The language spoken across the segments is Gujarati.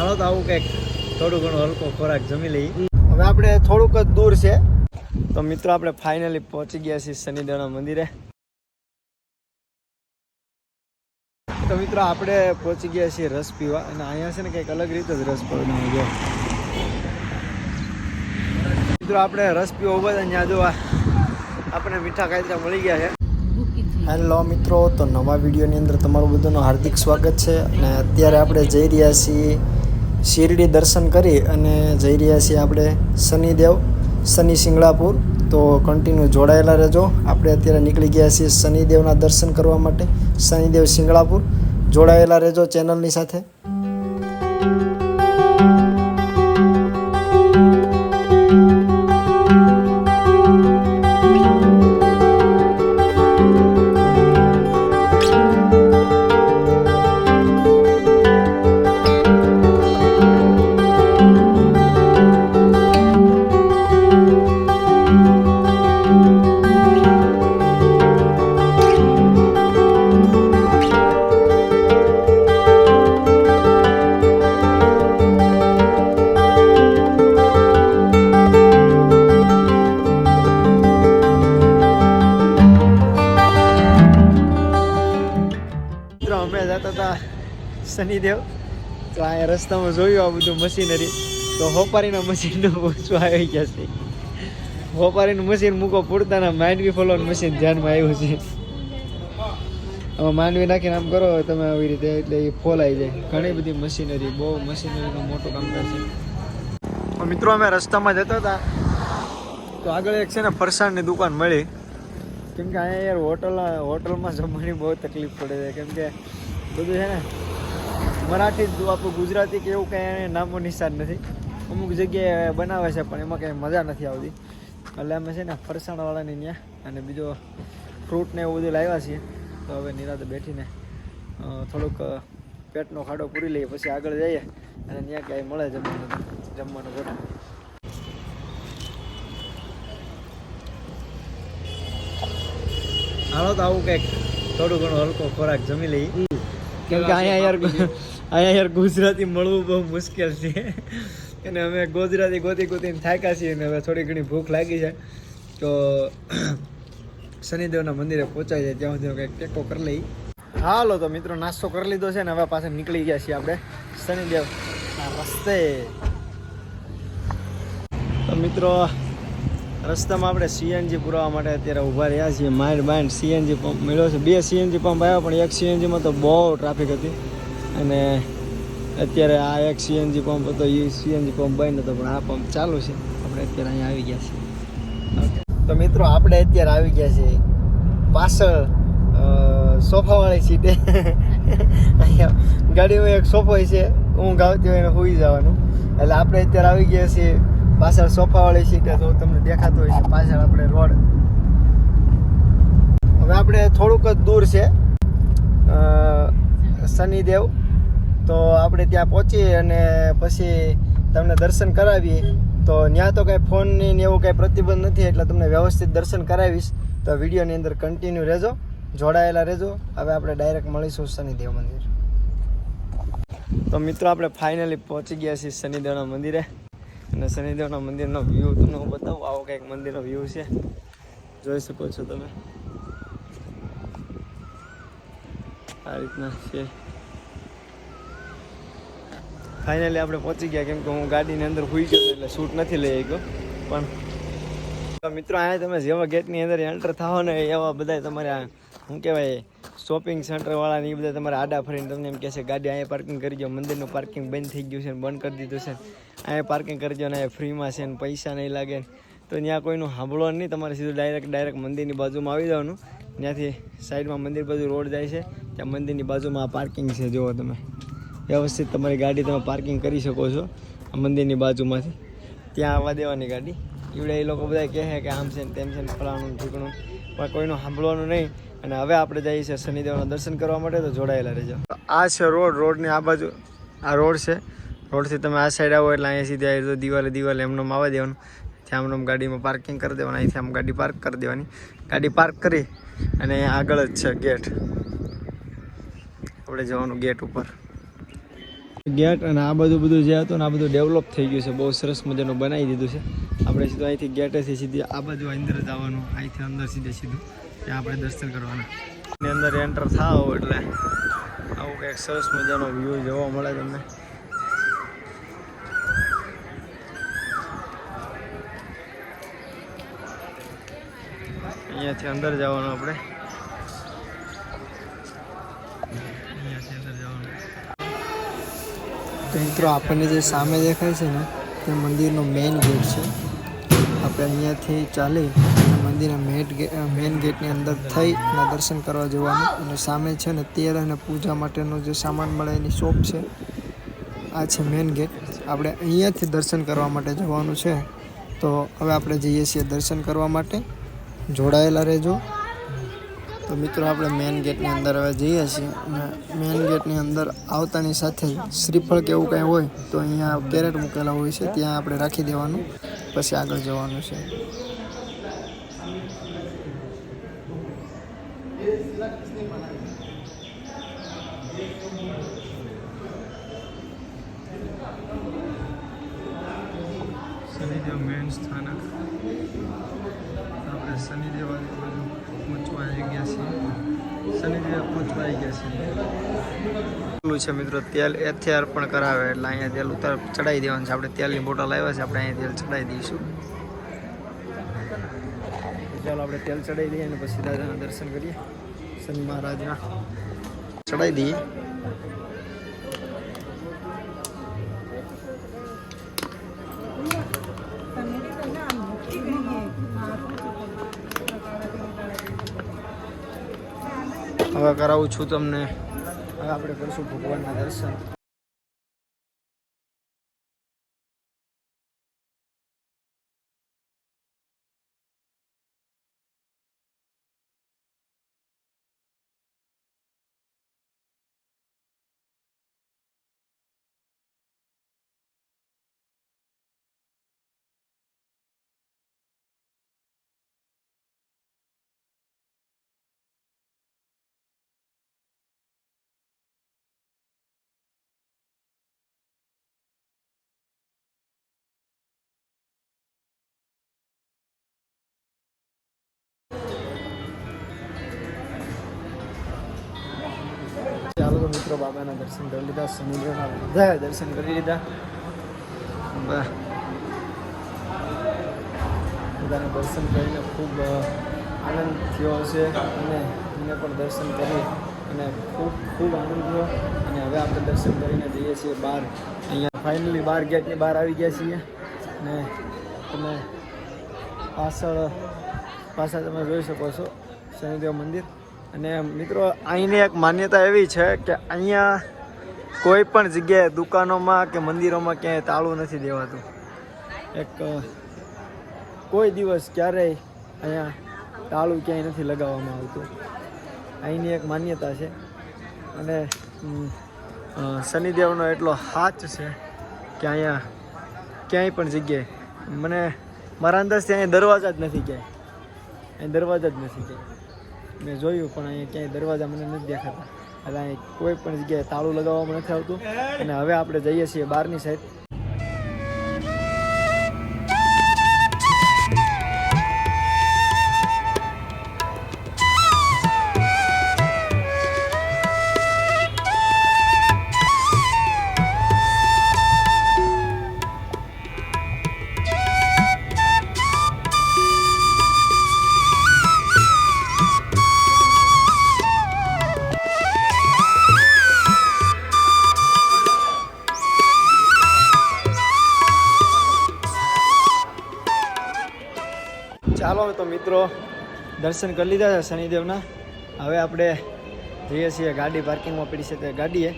હાલો તો આવું કંઈક થોડું ઘણું હલકો ખોરાક જમી લઈએ. હવે આપણે થોડુંક જ દૂર છે. તો મિત્રો આપણે ફાઇનલી પહોંચી ગયા છીએ શનિદેવના મંદિરે. તો મિત્રો આપણે પહોંચી ગયા છીએ રસ પીવા અને અહીંયા છે ને કંઈક અલગ રીતે જ રસ પીવાનો ગયો મિત્રો આપણે રસ પીવા ઊભા હતા ત્યાં જોવા. આપણે મીઠા કાયદા મળી ગયા છે. હેલો મિત્રો તો નવા વિડીયોની અંદર તમારું બધાનું હાર્દિક સ્વાગત છે અને અત્યારે આપણે જઈ રહ્યા છીએ શિરડી દર્શન કરી અને જઈ રહ્યા છીએ આપણે શનિદેવ, શનિ સિંગળાપુર. તો કન્ટિન્યુ જોડાયેલા રહેજો. આપણે અત્યારે નીકળી ગયા છીએ શનિદેવના દર્શન કરવા માટે. શનિદેવ સિંગળાપુર. જોડાયેલા રહેજો ચેનલની સાથે. હતા શનિદેવ. તો અહીંયા રસ્તામાં જોયું આ બધું મશીનરી. તો હોપારીના મશીનનું ઓછું આવી ગયા છે. હોપારીનું મશીન મૂકો, પૂરતાના માંડવી ફોલોનું મશીન ધ્યાનમાં આવ્યું છે. હવે માંડવી નાખીને આમ કરો, તમે આવી રીતે એટલે એ ફોલાઈ જાય. ઘણી બધી મશીનરી, બહુ મશીનરીનું મોટું કામકાજ છે. મિત્રો, અમે રસ્તામાં જતા હતા. તો આગળ એક છે ને ફરસાણની દુકાન મળી. કેમ કે અહીંયા યાર હોટલ, હોટલમાં જમવાની બહુ તકલીફ પડે છે. કેમ કે બધું છે ને, મરાઠી જ આપણું ગુજરાતી કે એવું કંઈ નામો નિશાન નથી. અમુક જગ્યાએ બનાવે છે, પણ એમાં કંઈ મજા નથી આવતી. એટલે અમે છે ને, ફરસાણવાળાની ત્યાં અને બીજો ફ્રૂટ ને એવું બધું લાવ્યા છીએ. તો હવે નિરાતે બેઠીને થોડુંક પેટનો ખાડો પૂરી લઈએ, પછી આગળ જઈએ. અને ત્યાં ક્યાંય મળે જમવાનું જમવાનું ગોઠવું. હાલો તો આવું કંઈક થોડું ઘણું હલકો ખોરાક જમી લઈએ. કેમ કે અહીંયા યાર અહીંયા યાર ગુજરાતી મળવું બહુ મુશ્કેલ છે. અને અમે ગુજરાતી ગોતી ગોતીને થાક્યા છીએ અને હવે થોડી ઘણી ભૂખ લાગી છે. તો શનિદેવના મંદિરે પહોંચાઈ જાય ત્યાં સુધી કંઈક ટેકો કરી લઈ. હાલો તો મિત્રો નાસ્તો કરી લીધો છે ને હવે પાસે નીકળી ગયા છીએ આપણે શનિદેવ રસ્તે. તો મિત્રો રસ્તામાં આપણે સીએનજી પુરાવા માટે અત્યારે ઊભા રહ્યા છીએ. માઇન્ડ માઇન્ડ સીએનજી પંપ મળ્યો છે. બે સીએનજી પંપ આવ્યા, પણ એક સીએનજીમાં તો બહુ ટ્રાફિક હતી. અને અત્યારે આ એક સીએનજી પંપ હતો એ સીએનજી પંપ બંધ હતો પણ આ પંપ ચાલુ છે. આપણે અત્યારે અહીંયા આવી ગયા છીએ. તો મિત્રો, આપણે અત્યારે આવી ગયા છીએ પાછળ સોફાવાળી સીટે. અહીંયા ગાડીમાં એક સોફો છે. ઊંઘ આવતી હોય એને સુઈ જવાનું. એટલે આપણે અત્યારે આવી ગયા છીએ પાછળ સોફાવાળી સીટે તો તમને દેખાતું હોય છે, પાછળ આપણે રોડ. હવે આપણે થોડુંક જ દૂર છે શનિદેવ. તો આપણે ત્યાં પહોંચીએ અને પછી તમને દર્શન કરાવીએ. તો ત્યાં તો કાંઈ ફોનની ને એવું કાંઈ પ્રતિબંધ નથી, એટલે તમને વ્યવસ્થિત દર્શન કરાવીશ. તો વિડીયોની અંદર કન્ટિન્યુ રહેજો, જોડાયેલા રહેજો. હવે આપણે ડાયરેક્ટ મળીશું શનિદેવ મંદિર. તો મિત્રો, આપણે ફાઇનલી પહોંચી ગયા છીએ શનિદેવના મંદિરે. અને શનિદેવના મંદિરનો વ્યૂ તમને હું બતાવું. આવો કંઈક મંદિરનો વ્યૂ છે. જોઈ શકો છો તમે. આ રીતના છે. ફાઇનલી આપણે પહોંચી ગયા કેમ કે હું ગાડીની અંદર હોઈ ગયો એટલે શૂટ નથી લઈ ગયો પણ મિત્રો, અહીંયા તમે જેવા ગેટની અંદર એન્ટર થાઓ ને એવા બધા તમારે શું કહેવાય શોપિંગ સેન્ટરવાળા ને એ બધા તમારે આડા ફરીને તમને એમ કહેશે ગાડી અહીંયા પાર્કિંગ કરી ગયો મંદિરનું પાર્કિંગ બંધ થઈ ગયું છે બંધ કરી દીધું છે. અહીંયા પાર્કિંગ કરી દો ને ફ્રીમાં છે ને પૈસા નહીં લાગે તો ત્યાં કોઈનું સાંભળવાનું નહીં, તમારે સીધું ડાયરેક્ટ ડાયરેક્ટ મંદિરની બાજુમાં આવી જવાનું. ત્યાંથી સાઈડમાં મંદિર બાજુ રોડ જાય છે, ત્યાં મંદિરની બાજુમાં આ પાર્કિંગ છે, જુઓ તમે. વ્યવસ્થિત તમારી ગાડી તમે પાર્કિંગ કરી શકો છો આ મંદિરની બાજુમાંથી. ત્યાં આવવા દેવાની ગાડી. એવડે એ લોકો બધા કહે કે આમ છે ને તેમ છે ને ફલાણું ઠીકણું. પણ કોઈનું સાંભળવાનું નહીં. અને હવે આપણે જઈએ છીએ શનિદેવના દર્શન કરવા માટે, તો જોડાયેલા રહેજો. આ છે રોડ, રોડની આ બાજુ, આ રોડ છે. રોડથી તમે આ સાઈડ આવો એટલે અહીંયા સીધા આવી તો દિવાલે દિવાલે એમનો આવવા દેવાનું. ત્યાં આમનો ગાડીમાં પાર્કિંગ કરી દેવાનું. અહીંથી આમ ગાડી પાર્ક કરી દેવાની. ગાડી પાર્ક કરી અને આગળ જ છે ગેટ આપણે જવાનું ગેટ ઉપર. ગેટ અને આ બધું બધું જે હતું ને આ બધું ડેવલપ થઈ ગયું છે. બહુ સરસ મજાનું બનાવી દીધું છે. આપણે સીધું અહીંથી ગેટેથી સીધી આ બાજુ અંદર જવાનું અહીંથી અંદર સીધે સીધું. ત્યાં આપણે દર્શન કરવાના. એની અંદર એન્ટર થાવ એટલે આવું કંઈક સરસ મજાનો વ્યૂ જોવા મળે તમને. અહીંયાથી અંદર જવાનું આપણે. અહીંયાથી મિત્રો, આપણને જે સામે દેખાય છે ને, તે મંદિરનો મેઇન ગેટ છે. આપણે અહીંયાથી ચાલી મંદિરના મેટ મેઇન ગેટની અંદર થઈ અને દર્શન કરવા જવાનું. અને સામે છે ને, તેલ અને પૂજા માટેનો જે સામાન મળે એની શોપ છે. આ છે મેઇન ગેટ આપણે અહીંયાથી દર્શન કરવા માટે જવાનું છે. તો હવે આપણે જઈએ છીએ દર્શન કરવા માટે. જોડાયેલા રહેજો. તો મિત્રો, આપણે મેઇન ગેટની અંદર હવે જઈએ છીએ અને મેઇન ગેટની અંદર આવતાની સાથે શ્રીફળ કે એવું કંઈ હોય, તો અહીંયા કેરેટ મૂકેલા હોય છે, ત્યાં આપણે રાખી દેવાનું. પછી આગળ જવાનું છે. મેન સ્થાનક. આપણે શનિદેવ આજુબાજુ પહોંચવા આવી ગયા છીએ. શનિદેવ પહોંચવા આવી ગયા છીએ. છે મિત્રો, તેલ એથિયાર પણ કરાવે, એટલે અહીંયા તેલ ઉતાર ચડાવી દેવાનું છે. આપણે તેલની બોટલ આવ્યા છે, આપણે અહીંયા તેલ ચડાવી દઈશું. ચાલો આપણે તેલ ચડાવી દઈએ અને પછી દાદાના દર્શન કરીએ. શનિ મહારાજના. ચડાવી દઈએ. હવે કરાવું છું તમને. હવે આપણે કરશું ભગવાનના દર્શન. તો મિત્રો બાબાના દર્શન કરી લીધા સમુદ્રના બધા દર્શન કરી લીધા. બધાને દર્શન કરીને ખૂબ આનંદ થયો હશે અને એમને પણ દર્શન કરી અને ખૂબ ખૂબ આનંદ થયો. અને હવે આપણે દર્શન કરીને જઈએ છીએ બહાર. અહીંયા ફાઇનલી બાર ગેટની બહાર આવી ગયા છીએ. અને તમે પાછળ પાછળ તમે જોઈ શકો છો શનિદેવ મંદિર. અને મિત્રો, અહીંની એક માન્યતા એવી છે કે અહીંયા કોઈ પણ જગ્યાએ દુકાનોમાં કે મંદિરોમાં ક્યાંય તાળું નથી દેવાતું. એક કોઈ દિવસ ક્યારેય અહીંયા તાળું ક્યાંય નથી લગાવવામાં આવતું. અહીંની એક માન્યતા છે. અને શનિદેવનો એટલો હાથ છે કે અહીંયા ક્યાંય પણ જગ્યાએ. મને, મારા અંદાજથી અહીંયા દરવાજા જ નથી ક્યાંય. અહીં દરવાજા જ નથી ક્યાંય. મેં જોયું, પણ અહીંયા ક્યાંય દરવાજા મને નથી દેખાતા. એટલે અહીં કોઈ પણ જગ્યાએ તાળું લગાવવામાં નથી આવતું. અને હવે આપણે જઈએ છીએ બહારની સાઈડ તો મિત્રો દર્શન કરી લીધા છે શનિદેવના. હવે આપણે જઈએ છીએ ગાડી પાર્કિંગમાં પડી છે તે ગાડીએ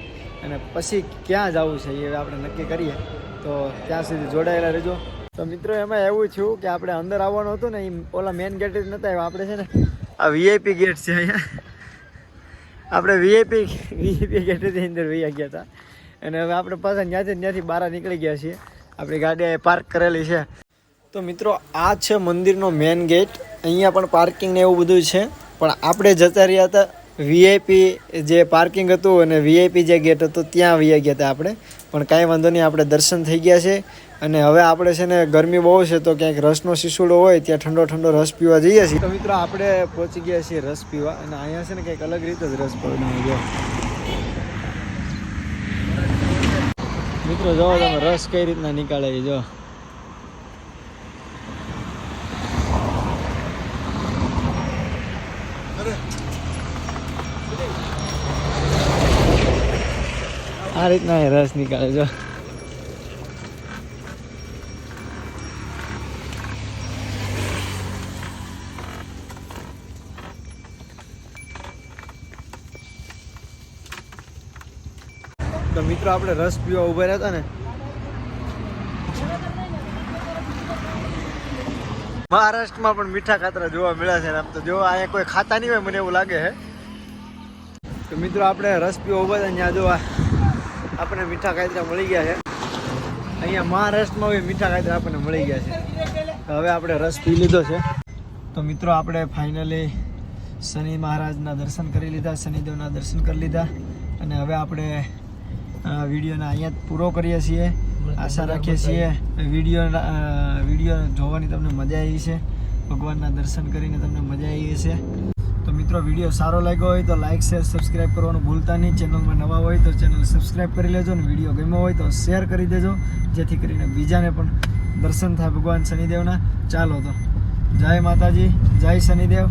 અને પછી ક્યાં જવું છે એ આપણે નક્કી કરીએ. તો ત્યાં સુધી જોડાયેલા રહેજો. તો મિત્રો એમાં એવું થયું કે આપણે અંદર આવવાનું હતું ને એ ઓલા મેઇન ગેટ જ નતા આવ્યા. આપણે છે ને આ વીઆઈપી ગેટ છે અહીંયા. આપણે વીઆઈપી વીઆઈપી ગેટેથી અંદર વૈયા ગયા હતા. અને હવે આપણે પાછા ત્યાંથી ત્યાંથી બહાર નીકળી ગયા છીએ. આપણી ગાડી પાર્ક કરેલી છે. તો મિત્રો, આ છે મંદિરનો મેઇન ગેટ અહીંયા પણ પાર્કિંગ ને એવું બધું છે. પણ આપણે જતા રહ્યા હતા વીઆઈપી જે પાર્કિંગ હતું અને વીઆઈપી જે ગેટ હતો, ત્યાં વહી ગયા હતા આપણે. પણ કાંઈ વાંધો નહીં, આપણે દર્શન થઈ ગયા છે. અને હવે આપણે છે ને, ગરમી બહુ છે તો ક્યાંક રસનો શિશુડો હોય, ત્યાં ઠંડો ઠંડો રસ પીવા જઈએ છીએ. તો મિત્રો, આપણે પહોંચી ગયા છીએ રસ પીવા. અને અહીંયા છે ને કંઈક અલગ રીતે જ રસ પીવાનો ગયો મિત્રો જો તમે, રસ કઈ રીતના નીકાળે જો આ રીતના રસ નીકળે જો તો મિત્રો, આપણે રસ પીવા ઊભા રહ્યા હતા ને. મહારાષ્ટ્રમાં પણ મીઠા ખાતરા જોવા મળ્યા છે આમ તો જો, અહીંયા કોઈ ખાતા નહીં હોય, મને એવું લાગે છે. તો મિત્રો, આપણે રસ પીવા ઊભા હતા ત્યાં જોવા આપણને મીઠા કાયદરા મળી ગયા છે. અહીંયા મહારાષ્ટ્રમાં બી મીઠા કાયદરા આપણને મળી ગયા છે. હવે આપણે રસ પી લીધો છે. તો મિત્રો, આપણે ફાઇનલી શનિ મહારાજના દર્શન કરી લીધા, શનિદેવના દર્શન કરી લીધા. અને હવે આપણે વિડીયોને અહીંયા પૂરો કરીએ છીએ. આશા રાખીએ છીએ વીડિયો વીડિયો જોવાની તમને મજા આવી છે ભગવાનના દર્શન કરીને તમને મજા આવી છે મિત્રો વીડિયો સારો લાગ્યો હોય તો લાઇક શેર સબસ્ક્રાઈબ કરવાનું ભૂલતા નહીં. ચેનલમાં નવા હોય તો ચેનલ સબસ્ક્રાઈબ કરી લેજો અને વીડિયો ગમ્યો હોય તો શેર કરી દેજો. જેથી કરીને બીજાને પણ દર્શન થાય ભગવાન શનિદેવના. ચાલો તો, જય માતાજી, જય શનિદેવ.